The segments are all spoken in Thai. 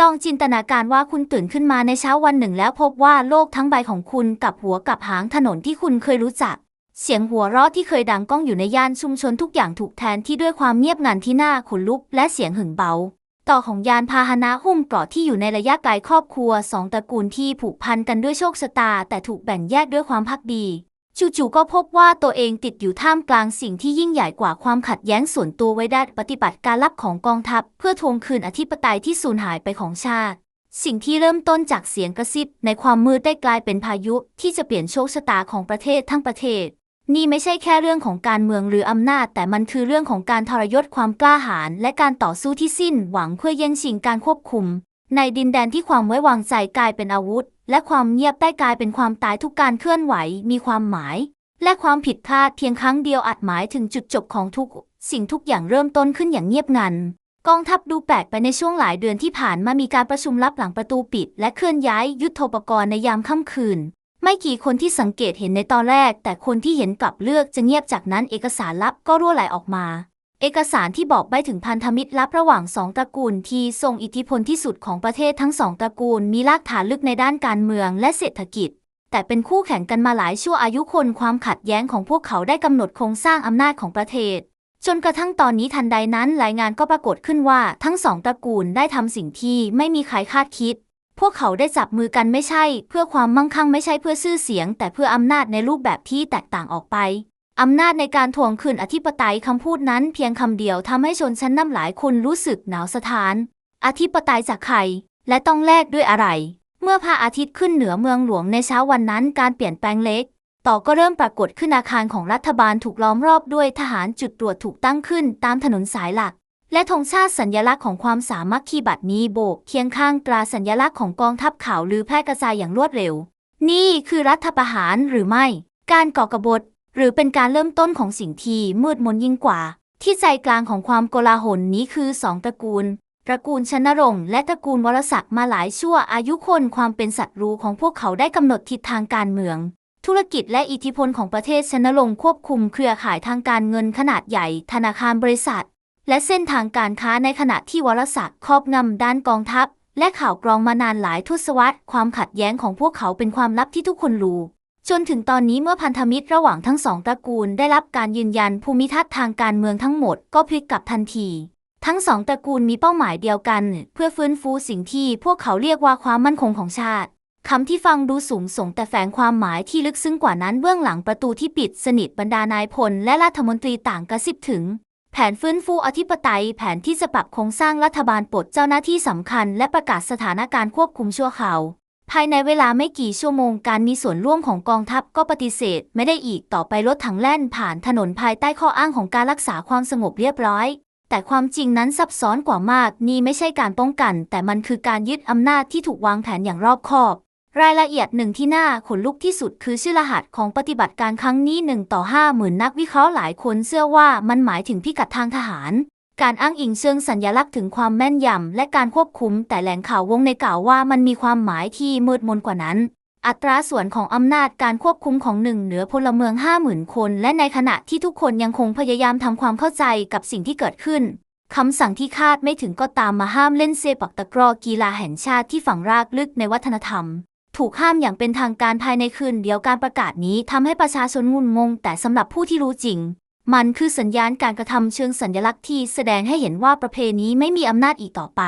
ลองจินตนาการว่าคุณตื่นขึ้นมาในเช้าวันหนึ่งแล้วพบว่าโลกทั้งใบของคุณกับหัวกับหางถนนที่คุณเคยรู้จัก เสียงหัวเราะที่เคยดังก้องอยู่ในย่านชุมชนทุกอย่างถูกแทนที่ด้วยความเงียบงันที่น่าขนลุกและเสียงหึ่งเบา ต่อของยานพาหนะหุ้มเกราะที่อยู่ในระยะไกลครอบครัวสองตระกูลที่ผูกพันกันด้วยโชคชะตา แต่ถูกแบ่งแยกด้วยความพักดี จู่ๆก็พบว่าตัวเองติดอยู่ท่ามกลางสิ่งที่ยิ่งใหญ่กว่าความขัดแย้งส่วนตัวไว้ได้ปฏิบัติการลับของกองทัพ เพื่อทวงคืนอธิปไตยที่สูญหายไปของชาติ สิ่งที่เริ่มต้นจากเสียงกระซิบในความมืดได้กลายเป็นพายุที่จะเปลี่ยนโชคชะตาของประเทศทั้งประเทศ นี่ไม่ใช่แค่เรื่องของการเมืองหรืออำนาจ แต่มันคือเรื่องของการทรยศความกล้าหาญและการต่อสู้ที่สิ้นหวังเพื่อแย่งชิงการควบคุม ในดินแดนที่ความไว้วางใจกลายเป็นอาวุธ และความเงียบได้กลายเป็นความตายทุกการเคลื่อนไหวมีความหมาย และความผิดพลาดเพียงครั้งเดียวอาจหมายถึงจุดจบของทุก สิ่งทุกอย่างเริ่มต้นขึ้นอย่างเงียบงันกองทัพดูแปลกไปในช่วงหลายเดือนที่ผ่านมามีการประชุมลับหลังประตูปิด และเคลื่อนย้ายยุทธปกรณ์ในยามค่ำคืน ไม่กี่คนที่สังเกตเห็นในตอนแรก แต่คนที่เห็นกลับเลือกจะเงียบจากนั้นเอกสารลับก็รั่วไหลออกมา เอกสารที่บอกใบถึงพันธมิตรลับระหว่างสองตระกูลที่ทรงอิทธิพลที่สุดของประเทศทั้งสองตระกูลมีรากฐานลึกในด้านการเมืองและเศรษฐกิจ แต่เป็นคู่แข่งกันมาหลายชั่วอายุคนความขัดแย้งของพวกเขาได้กำหนดโครงสร้างอำนาจของประเทศ จนกระทั่งตอนนี้ทันใดนั้นรายงานก็ปรากฏขึ้นว่าทั้งสองตระกูลได้ทำสิ่งที่ไม่มีใครคาดคิด พวกเขาได้จับมือกันไม่ใช่ เพื่อความมั่งคั่งไม่ใช่เพื่อชื่อเสียง แต่เพื่ออำนาจในรูปแบบที่แตกต่างออกไป อำนาจในการทวงคืนอธิปไตยคำพูดนั้นเพียงคำเดียวทำให้ชนชั้นนำหลายคนรู้สึกหนาวสะท้าน อธิปไตยจากใคร และต้องแลกด้วยอะไร เมื่อพระอาทิตย์ขึ้นเหนือเมืองหลวงในเช้าวันนั้นการเปลี่ยนแปลงเล็ก ต่อก็เริ่มปรากฏขึ้นอาคารของรัฐบาลถูกล้อมรอบด้วยทหารจุดตรวจถูกตั้งขึ้นตามถนนสายหลัก และธงชาติสัญลักษณ์ของความสามัคคีบัตรนี้โบกเคียงข้างตราสัญลักษณ์ของกองทัพข่าวลือแพร่กระจายอย่างรวดเร็ว นี่คือรัฐประหารหรือไม่ การก่อกบฏ หรือเป็นการเริ่มต้นของสิ่งที่มืดมนยิ่งกว่า ที่ใจกลางของความโกลาหลนี้คือสองตระกูลตระกูลชนรงค์และตระกูลวรศักดิ์มาหลายชั่วอายุคนความเป็นศัตรูของพวกเขาได้กำหนดทิศทางการเมือง ธุรกิจและอิทธิพลของประเทศชนรงค์ควบคุมเครือข่ายทางการเงินขนาดใหญ่ ธนาคารบริษัท และเส้นทางการค้าในขณะที่วรศักดิ์ครอบงำด้านกองทัพ และข่าวกรองมานานหลายทศวรรษความขัดแย้งของพวกเขาเป็นความลับที่ทุกคนรู้ จนถึงตอนนี้เมื่อพันธมิตรระหว่างทั้งสองตระกูลได้รับการยืนยันภูมิทัศน์ทางการเมืองทั้งหมดก็พลิกกลับทันที ทั้งสองตระกูลมีเป้าหมายเดียวกัน เพื่อฟื้นฟูสิ่งที่พวกเขาเรียกว่าความมั่นคงของชาติคำที่ฟังดูสูงส่งแต่แฝงความหมายที่ลึกซึ้งกว่านั้นเบื้องหลังประตูที่ปิดสนิทบรรดานายพลและรัฐมนตรีต่างกระซิบถึง แผนฟื้นฟูอธิปไตย แผนที่จะปรับโครงสร้างรัฐบาลปลดเจ้าหน้าที่สำคัญ และประกาศสถานการณ์ควบคุมชั่วคราว ภายในเวลาไม่กี่ชั่วโมงการมีส่วนร่วมของกองทัพก็ปฏิเสธ ไม่ได้อีกต่อไปรถถังแล่นผ่านถนนภายใต้ข้ออ้างของการรักษาความสงบเรียบร้อย แต่ความจริงนั้นซับซ้อนกว่ามาก นี่ไม่ใช่การป้องกัน แต่มันคือการยึดอำนาจที่ถูกวางแผนอย่างรอบคอบ รายละเอียดหนึ่งที่น่าขนลุกที่สุดคือชื่อรหัสของปฏิบัติการครั้งนี้หนึ่งต่อห้าหมื่นนักวิเคราะห์หลายคนเชื่อว่ามันหมายถึงพิกัดทางทหาร การอ้างอิงเชิงสัญลักษณ์ถึงความแม่นยำและการควบคุมแต่แหล่งข่าววงในกล่าวว่ามันมีความหมายที่มืดมนกว่านั้น อัตราส่วนของอำนาจการควบคุมของหนึ่งเหนือพลเมืองห้าหมื่นคน และในขณะที่ทุกคนยังคงพยายามทำความเข้าใจกับสิ่งที่เกิดขึ้นคำสั่งที่คาดไม่ถึงก็ตามมาห้ามเล่นเซปักตะกร้อกีฬาแห่งชาติที่ฝังรากลึกในวัฒนธรรม ถูกห้ามอย่างเป็นทางการภายในคืนเดียวการประกาศนี้ทำให้ประชาชนงุนงง แต่สำหรับผู้ที่รู้จริง มันคือสัญญาณการกระทำเชิงสัญลักษณ์ที่แสดงให้เห็นว่าประเพณีไม่มีอำนาจอีกต่อไป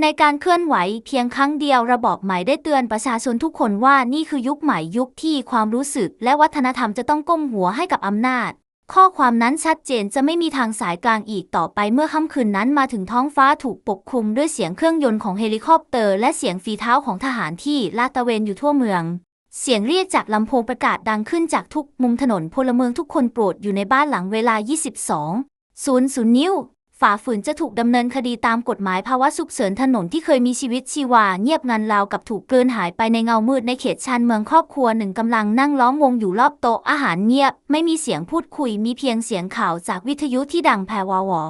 ในการเคลื่อนไหวเพียงครั้งเดียวระบอบใหม่ได้เตือนประชาชนทุกคนว่านี่คือยุคใหม่ยุคที่ความรู้สึก และวัฒนธรรมจะต้องก้มหัวให้กับอำนาจ ข้อความนั้นชัดเจนจะไม่มีทางสายกลางอีกต่อไปเมื่อค่ำคืนนั้นมาถึงท้องฟ้าถูกปกคลุมด้วยเสียงเครื่องยนต์ของเฮลิคอปเตอร์ และเสียงฝีเท้าของทหารที่ลาดตระเวนอยู่ทั่วเมือง เสียงเรียกจากลำโพงประกาศดังขึ้นจากทุกมุมถนนพลเมืองทุกคนโปรดอยู่ในบ้านหลังเวลา 22 00นิ้ว ฝ่าฝืนจะถูกดำเนินคดีตามกฎหมายภาวะฉุกเฉินถนนที่เคยมีชีวิตชีวา เงียบงันราวกับถูกกลืนหายไปในเงามืดในเขตชานเมืองครอบครัวหนึ่งกำลังนั่งล้อมวงอยู่รอบโต๊ะอาหารเงียบ ไม่มีเสียงพูดคุยมีเพียงเสียงข่าวจากวิทยุที่ดังแผ่วาวอ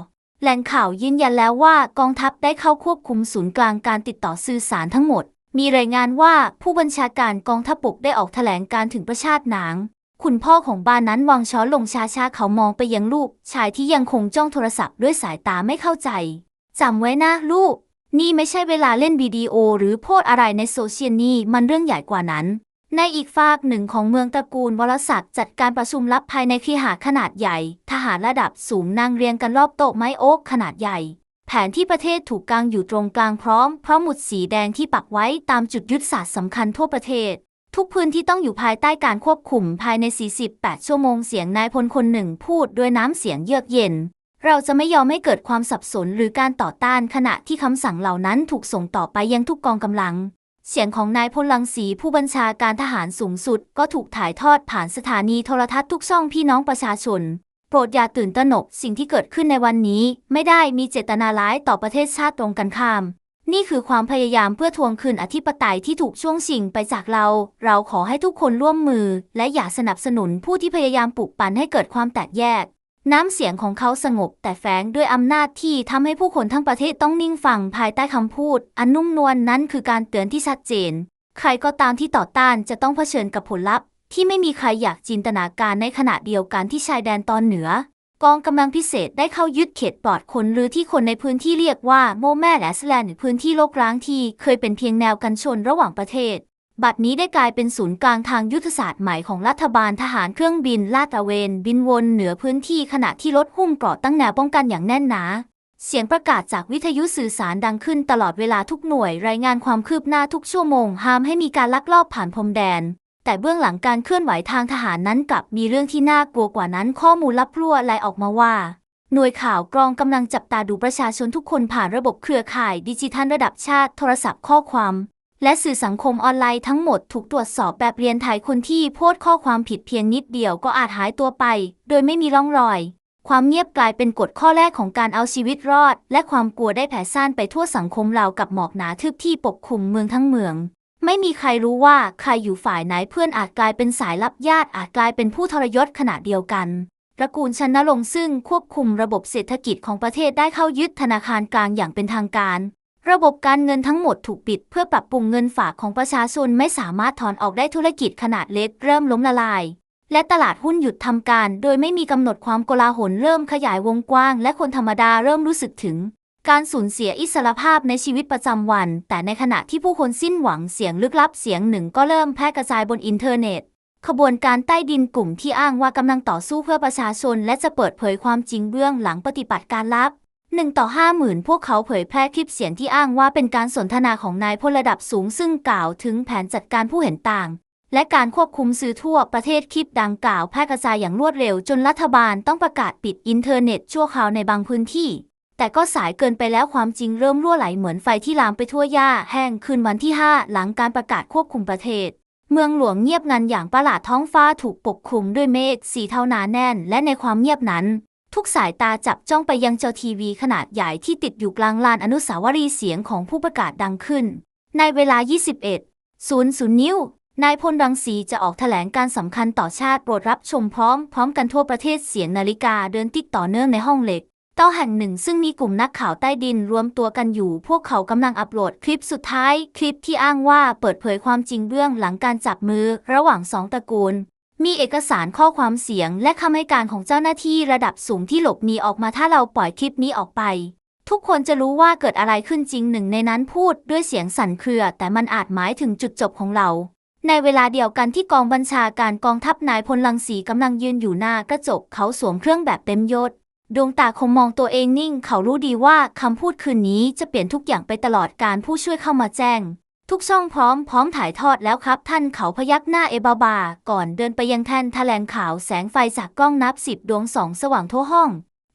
แหล่งข่าวยืนยันแล้วว่ากองทัพได้เข้าควบคุมศูนย์กลางการติดต่อสื่อสารทั้งหมด มีรายงานว่าผู้บัญชาการกองทัพบกได้ออกแถลงการถึงประชาติหนาง คุณพ่อของบ้านนั้นวางช้อนลงช้าๆเขามองไปยังลูก ชายที่ยังคงจ้องโทรศัพท์ด้วยสายตาไม่เข้าใจจำไว้นะลูก นี่ไม่ใช่เวลาเล่นวิดีโอหรือโพสอะไรในโซเชียลนี่มันเรื่องใหญ่กว่านั้น ในอีกฝากหนึ่งของเมืองตระกูลวรศักดิ์จัดการประชุมลับภายในคีหาขนาดใหญ่ ทหารระดับสูงนั่งเรียงกันรอบโต๊ะไม้โอ๊กขนาดใหญ่ แผนที่ประเทศถูกกางอยู่ตรงกลางพร้อมพร้อมหมุดสีแดงที่ปักไว้ตามจุดยุทธศาสตร์สำคัญทั่วประเทศ ทุกพื้นที่ต้องอยู่ภายใต้การควบคุมภายใน 48 ชั่วโมงเสียงนายพลคนหนึ่งพูดด้วยน้ำเสียงเยือกเย็น เราจะไม่ยอมให้เกิดความสับสนหรือการต่อต้านขณะที่คำสั่งเหล่านั้นถูกส่งต่อไปยังทุกกองกำลัง เสียงของนายพลลังสีผู้บัญชาการทหารสูงสุด ก็ถูกถ่ายทอดผ่านสถานีโทรทัศน์ทุกช่องพี่น้องประชาชน โปรดอย่าตื่นตระหนกสิ่งที่เกิดขึ้นในวันนี้ ไม่ได้มีเจตนาร้ายต่อประเทศชาติตรงกันข้าม นี่คือความพยายามเพื่อทวงคืนอธิปไตยที่ถูกช่วงชิงไปจากเรา เราขอให้ทุกคนร่วมมือ และอย่าสนับสนุนผู้ที่พยายามปลุกปั่นให้เกิดความแตกแยก น้ำเสียงของเขาสงบ แต่แฝงด้วยอำนาจที่ทำให้ผู้คนทั้งประเทศต้องนิ่งฟังภายใต้คำพูด อันนุ่มนวลนนั้นคือการเตือนที่ชัดเจน ใครก็ตามที่ต่อต้านจะต้องเผชิญกับผลลัพธ์ ที่ไม่มีใครอยากจินตนาการในขณะเดียวกันที่ชายแดนตอนเหนือ กองกำลังพิเศษได้เข้ายึดเขตปลอดคนหรือที่คนในพื้นที่เรียกว่าโมแม่และสแลนด์พื้นที่โลกร้างที่เคยเป็นเพียงแนวกันชนระหว่างประเทศ บัดนี้ได้กลายเป็นศูนย์กลางทางยุทธศาสตร์ใหม่ของรัฐบาลทหารเครื่องบินลาดตระเวน บินวนเหนือพื้นที่ขณะที่รถหุ้มเกราะตั้งแนวป้องกันอย่างแน่นหนาเสียงประกาศจากวิทยุสื่อสารดังขึ้นตลอดเวลาทุกหน่วยรายงานความคืบหน้าทุกชั่วโมงห้ามให้มีการลักลอบผ่านพรมแดน แต่เบื้องหลังการเคลื่อนไหวทางทหารนั้นกลับมีเรื่องที่น่ากลัวกว่านั้นข้อมูลลับรั่วไหลออกมาว่า หน่วยข่าวกรองกำลังจับตาดูประชาชนทุกคนผ่านระบบเครือข่ายดิจิทัลระดับชาติโทรศัพท์ข้อความ และสื่อสังคมออนไลน์ทั้งหมดถูกตรวจสอบแบบเรียนไทยคนที่โพสต์ข้อความผิดเพียงนิดเดียวก็อาจหายตัวไป โดยไม่มีร่องรอย ความเงียบกลายเป็นกฎข้อแรกของการเอาชีวิตรอด และความกลัวได้แผ่ซ่านไปทั่วสังคมเรากับหมอกหนาทึบที่ปกคลุมเมืองทั้งเมือง ไม่มีใครรู้ว่าใครอยู่ฝ่ายไหนเพื่อนอาจกลายเป็นสายลับญาติอาจกลายเป็นผู้ทรยศขณะเดียวกันตระกูลชนลงซึ่งควบคุมระบบเศรษฐกิจของประเทศได้เข้ายึดธนาคารกลางอย่างเป็นทางการ ระบบการเงินทั้งหมดถูกปิดเพื่อปรับปรุงเงินฝากของประชาชนไม่สามารถถอนออกได้ธุรกิจขนาดเล็กเริ่มล้มละลาย และตลาดหุ้นหยุดทำการ โดยไม่มีกำหนดความโกลาหลเริ่มขยายวงกว้าง และคนธรรมดาเริ่มรู้สึกถึง การสูญเสียอิสรภาพในชีวิตประจำวัน แต่ในขณะที่ผู้คนสิ้นหวังเสียงลึกลับเสียงหนึ่งก็เริ่มแพร่กระจายบนอินเทอร์เน็ต ขบวนการใต้ดินกลุ่มที่อ้างว่ากำลังต่อสู้เพื่อประชาชน และจะเปิดเผยความจริงเบื้องหลังปฏิบัติการลับหนึ่งต่อห้าหมื่นพวกเขาเผยแพร่คลิปเสียงที่อ้างว่าเป็นการสนทนาของนายพลระดับสูงซึ่งกล่าวถึงแผนจัดการผู้เห็นต่าง และการควบคุมสื่อทั่วประเทศคลิปดังกล่าวแพร่กระจายอย่างรวดเร็ว จนรัฐบาลต้องประกาศปิดอินเทอร์เน็ตชั่วคราวในบางพื้นที่ แต่ก็สายเกินไปแล้วความจริงเริ่มรั่วไหลเหมือนไฟที่ลามไปทั่วหญ้าแห้งคืนวันที่ 5 หลังการประกาศควบคุมประเทศ เมืองหลวงเงียบงันอย่างประหลาดท้องฟ้าถูกปกคลุมด้วยเมฆสีเทาหนาแน่น และในความเงียบนั้น ทุกสายตาจับจ้องไปยังจอทีวีขนาดใหญ่ที่ติดอยู่กลางลานอนุสาวรีย์เสียงของผู้ประกาศดังขึ้น ในเวลา 21 00 นิ้วนายพลรังสีจะออกแถลงการสำคัญต่อชาติโปรดรับชมพร้อม พร้อมกันทั่วประเทศเสียงนาฬิกาเดินติดต่อเนื่องในห้องเหล็ก เต้าแห่งหนึ่งซึ่งมีกลุ่มนักข่าวใต้ดินรวมตัวกันอยู่ พวกเขากำลังอัปโหลดคลิปสุดท้าย คลิปที่อ้างว่าเปิดเผยความจริงเบื้องหลังการจับมือระหว่างสองตระกูล มีเอกสารข้อความเสียง และคำให้การของเจ้าหน้าที่ระดับสูงที่หลบหนีออกมาถ้าเราปล่อยคลิปนี้ออกไป ทุกคนจะรู้ว่าเกิดอะไรขึ้นจริงหนึ่งในนั้นพูดด้วยเสียงสั่นเครือ แต่มันอาจหมายถึงจุดจบของเรา ในเวลาเดียวกันที่กองบัญชาการกองทัพนายพลลังสีกำลังยืนอยู่หน้ากระจกเขาสวมเครื่องแบบเต็มยศ ดวงตาคมมองตัวเองนิ่ง เขารู้ดีว่าคำพูดคืนนี้จะเปลี่ยนทุกอย่างไปตลอดการผู้ช่วยเข้ามาแจ้ง ทุกช่องพร้อมพร้อมถ่ายทอดแล้วครับท่านเขาพยักหน้าเอบาบา ก่อนเดินไปยังแท่นแถลงข่าวแสงไฟจากกล้องนับสิบดวงสองสว่างทั่วห้อง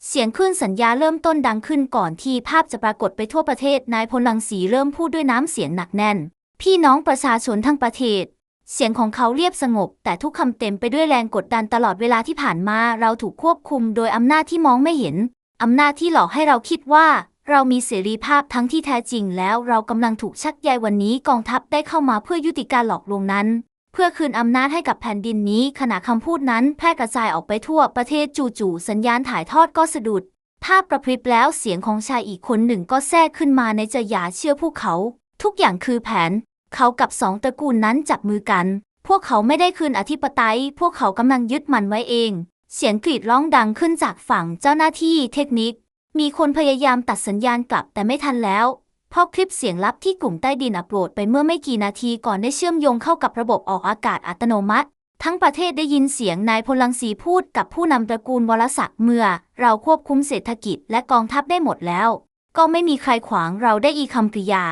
เสียงคลื่นสัญญาเริ่มต้นดังขึ้นก่อนที่ภาพจะปรากฏไปทั่วประเทศนายพลลังสีเริ่มพูดด้วยน้ำเสียงหนักแน่น พี่น้องประชาชนทั้งประเทศ เสียงของเขาเรียบสงบ แต่ทุกคำเต็มไปด้วยแรงกดดันตลอดเวลาที่ผ่านมา เราถูกควบคุมโดยอำนาจที่มองไม่เห็น อำนาจที่หลอกให้เราคิดว่า เรามีเสรีภาพทั้งที่แท้จริงแล้วเรากำลังถูกชักใยวันนี้กองทัพได้เข้ามาเพื่อยุติการหลอกลวงนั้น เพื่อคืนอำนาจให้กับแผ่นดินนี้ ขณะคำพูดนั้นแพร่กระจายออกไปทั่วประเทศจู่ๆสัญญาณถ่ายทอดก็สะดุดภาพกระพริบแล้วเสียงของชายอีกคนหนึ่งก็แทรกขึ้นมาในใจอย่าเชื่อพวกเขา ทุกอย่างคือแผน เขากับสองตระกูลนั้นจับมือกัน พวกเขาไม่ได้คืนอธิปไตย พวกเขากำลังยึดมันไว้เอง เสียงกรีดร้องดังขึ้นจากฝั่งเจ้าหน้าที่เทคนิค มีคนพยายามตัดสัญญาณกลับแต่ไม่ทันแล้ว เพราะคลิปเสียงลับที่กลุ่มใต้ดินอัปโหลดไปเมื่อไม่กี่นาทีก่อนได้เชื่อมโยงเข้ากับระบบออกอากาศอัตโนมัติ ทั้งประเทศได้ยินเสียงนายพลังสีพูดกับผู้นำตระกูลวรศักดิ์เมื่อ เราควบคุมเศรษฐกิจและกองทัพได้หมดแล้ว ก็ไม่มีใครขวางเราได้อีกคำกริยา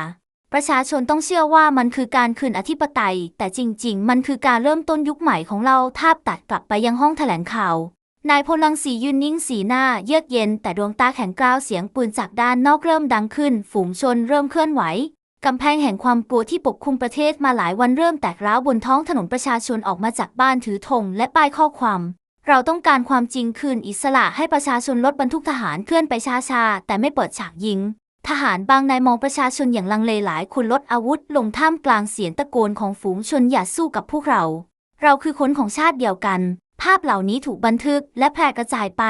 ประชาชนต้องเชื่อว่ามันคือการคืนอธิปไตย แต่จริง ๆ มันคือการเริ่มต้นยุคใหม่ของเราทาบตัดกลับไปยังห้องแถลงข่าวนายพลลังสียืนนิ่งสีหน้า เยือกเย็น แต่ดวงตาแข็งกร้าวเสียงปืนจากด้านนอกเริ่มดังขึ้น ฝูงชนเริ่มเคลื่อนไหวกำแพงแห่งความกลัวที่ปกคลุมประเทศมาหลายวันเริ่มแตกร้าวบนท้องถนนประชาชนออกมาจากบ้านถือธงและป้ายข้อความ เราต้องการความจริงคืนอิสระให้ประชาชนลดบรรทุกทหารเคลื่อนไปช้าๆแต่ไม่เปิดฉากยิง ทหารบางนายมองประชาชนอย่างลังเลหลายคนลดอาวุธลงท่ามกลางเสียงตะโกนของฝูงชนอย่าสู้กับพวกเรา เราคือคนของชาติเดียวกัน ภาพเหล่านี้ถูกบันทึกและแพร่กระจายไป